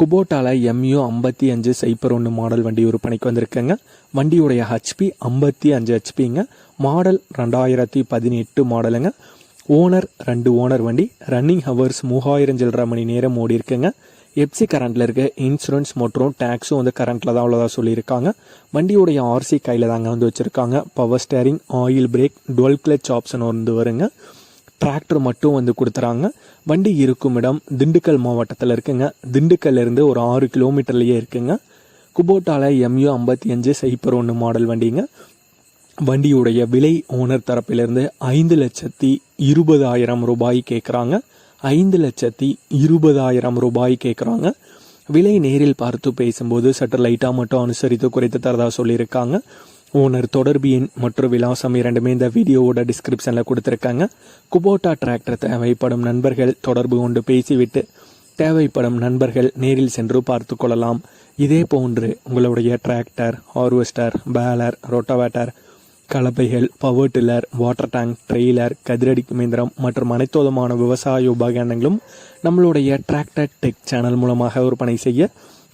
குபோட்டால mu ஐம்பத்தி அஞ்சு cipher ஒன்று மாடல் வண்டி விற்பனைக்கு வந்திருக்குங்க. வண்டியுடைய ஹெச்பி ஐம்பத்தி அஞ்சு ஹெச்பிங்க மாடல் ரெண்டாயிரத்தி பதினெட்டு மாடலுங்க ஓனர் ரெண்டு ஓனர் வண்டி. ரன்னிங் ஹவர்ஸ் மூவாயிரம் சில்லரை மணி நேரம் ஓடி இருக்குங்க எப்சி கரண்ட்டில் இருக்க இன்சூரன்ஸ் மற்றும் டேக்ஸும் வந்து கரண்ட்டில் தான் உள்ளதாக சொல்லியிருக்காங்க. வண்டியுடைய ஆர்சி கையில் தாங்க வந்து வச்சுருக்காங்க. Power steering oil brake dual clutch option வந்து வருங்க. டிராக்டர் மட்டும் வந்து கொடுத்துறாங்க. வண்டி இருக்கும் இடம் திண்டுக்கல் மாவட்டத்தில் இருக்குங்க. திண்டுக்கல்லேருந்து ஒரு ஆறு கிலோமீட்டர்லேயே இருக்குங்க. குபோட்டால எம்யூ ஐம்பத்தி அஞ்சு சைப்பர் ஒன்று மாடல் வண்டிங்க. வண்டியுடைய விலை ஓனர் தரப்பிலிருந்து ஐந்து லட்சத்தி இருபதாயிரம் ரூபாய் கேட்குறாங்க ஐந்து லட்சத்தி இருபதாயிரம் ரூபாய் கேட்குறாங்க விலை நேரில் பார்த்து பேசும்போது சற்று லைட்டாக மட்டும் அனுசரித்து குறைத்து தரதாக சொல்லியிருக்காங்க. ஓனர் தொடர்பு எண் மற்றும் விலாசம் இரண்டுமே இந்த வீடியோவோட டிஸ்கிரிப்ஷனில் கொடுத்துருக்காங்க. குபோட்டா டிராக்டர் தேவைப்படும் நண்பர்கள் தொடர்பு கொண்டு பேசிவிட்டு தேவைப்படும் நண்பர்கள் நேரில் சென்று பார்த்து கொள்ளலாம். இதே போன்று உங்களுடைய tractor harvester baler rotavator கலப்பைகள் power tiller water tank trailer கதிரடிக்கு இயந்திரம் மற்றும் அனைத்து விதமான விவசாய உபகரணங்களும் நம்மளுடைய டிராக்டர் டெக் சேனல் மூலமாக விற்பனை செய்ய